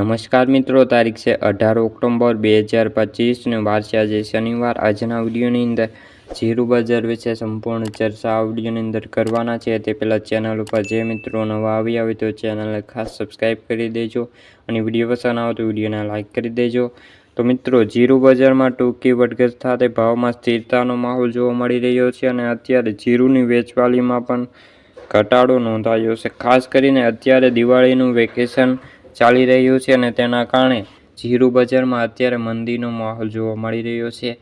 નમસ્કાર મિત્રો, તારીખ છે અઢાર ઓક્ટોબર બે હજાર પચીસને વાર છે આજે શનિવાર. આજના વિડીયોની અંદર જીરું બજાર વિશે સંપૂર્ણ ચર્ચા આ વિડીયોની અંદર કરવાના છે. તે પહેલાં ચેનલ ઉપર જે મિત્રો નવા આવી આવે તો ચેનલને ખાસ સબસ્ક્રાઈબ કરી દેજો અને વીડિયો પસંદ આવે તો વિડીયોને લાઇક કરી દેજો. તો મિત્રો, જીરું બજારમાં ટૂંકી વધઘટ સાથે ભાવમાં સ્થિરતાનો માહોલ જોવા મળી રહ્યો છે અને અત્યારે જીરુની વેચવાલીમાં પણ ઘટાડો નોંધાયો છે. ખાસ કરીને અત્યારે દિવાળીનું વેકેશન ચાલી રહ્યું છે અને તેના કારણે જીરું બજારમાં અત્યારે મંદીનો માહોલ જોવા મળી રહ્યો છે.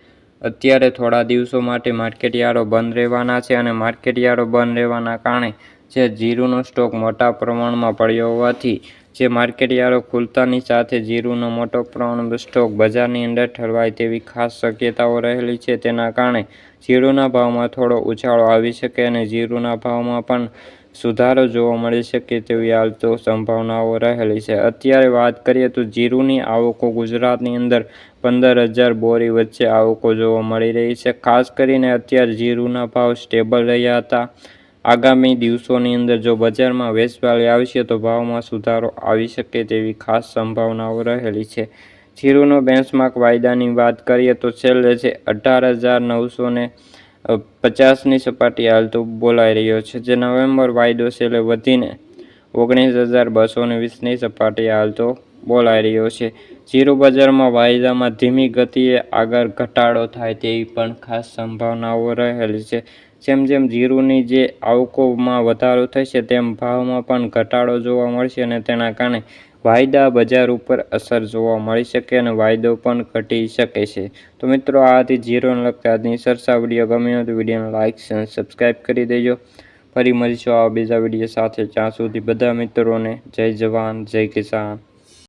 અત્યારે થોડા દિવસો માટે માર્કેટયાર્ડો બંધ રહેવાના છે અને માર્કેટયાર્ડો બંધ રહેવાના કારણે જે જીરુનો સ્ટોક મોટા પ્રમાણમાં પડ્યો હોવાથી જે માર્કેટયાર્ડો ખુલતાની સાથે જીરુનો મોટો પ્રમાણ સ્ટોક બજારની અંદર ઠલવાય તેવી ખાસ શક્યતાઓ રહેલી છે. તેના કારણે જીરુના ભાવમાં થોડો ઉછાળો આવી શકે અને જીરુના ભાવમાં પણ સુધારો જોવા મળી શકે તેવી હાલ તો સંભાવનાઓ રહેલી છે. અત્યારે વાત કરીએ તો જીરુની આવકો ગુજરાતની અંદર પંદર હજાર બોરી વચ્ચે આવકો જોવા મળી રહી છે. ખાસ કરીને અત્યારે જીરુના ભાવ સ્ટેબલ રહ્યા હતા. આગામી દિવસોની અંદર જો બજારમાં વેચવાળી આવશે તો ભાવમાં સુધારો આવી શકે તેવી ખાસ સંભાવનાઓ રહેલી છે. જીરુનો બેન્ચમાર્ક વાયદાની વાત કરીએ તો છેલ્લે છે અઢાર હજાર નવસો ને પચાસની સપાટી હાલ બોલાઈ રહ્યો છે. જે નવેમ્બર વાયદો છેલ્લે વધીને ઓગણીસ હજાર બસો વીસની સપાટી હાલ તો બોલાઈ રહ્યો છે. જીરો બજારમાં વાયદામાં ધીમી ગતિએ આગળ ઘટાડો થાય તેવી પણ ખાસ સંભાવનાઓ રહેલી છે. જેમ જેમ જીરુની જે આવકોમાં વધારો થશે તેમ ભાવમાં પણ ઘટાડો જોવા મળશે અને તેના કારણે વાયદા બજાર ઉપર અસર જોવા મળી શકે અને વાયદો પણ ઘટી શકે છે. તો મિત્રો, આ હતી જીરોને લગતા આજની સરસા વીડિયો. ગમ્યો તો વિડીયોને લાઇક અને સબસ્ક્રાઈબ કરી દેજો. ફરી મળીશું આ બીજા વીડિયો સાથે. જ્યાં સુધી બધા મિત્રોને જય જવાન, જય કિસાન.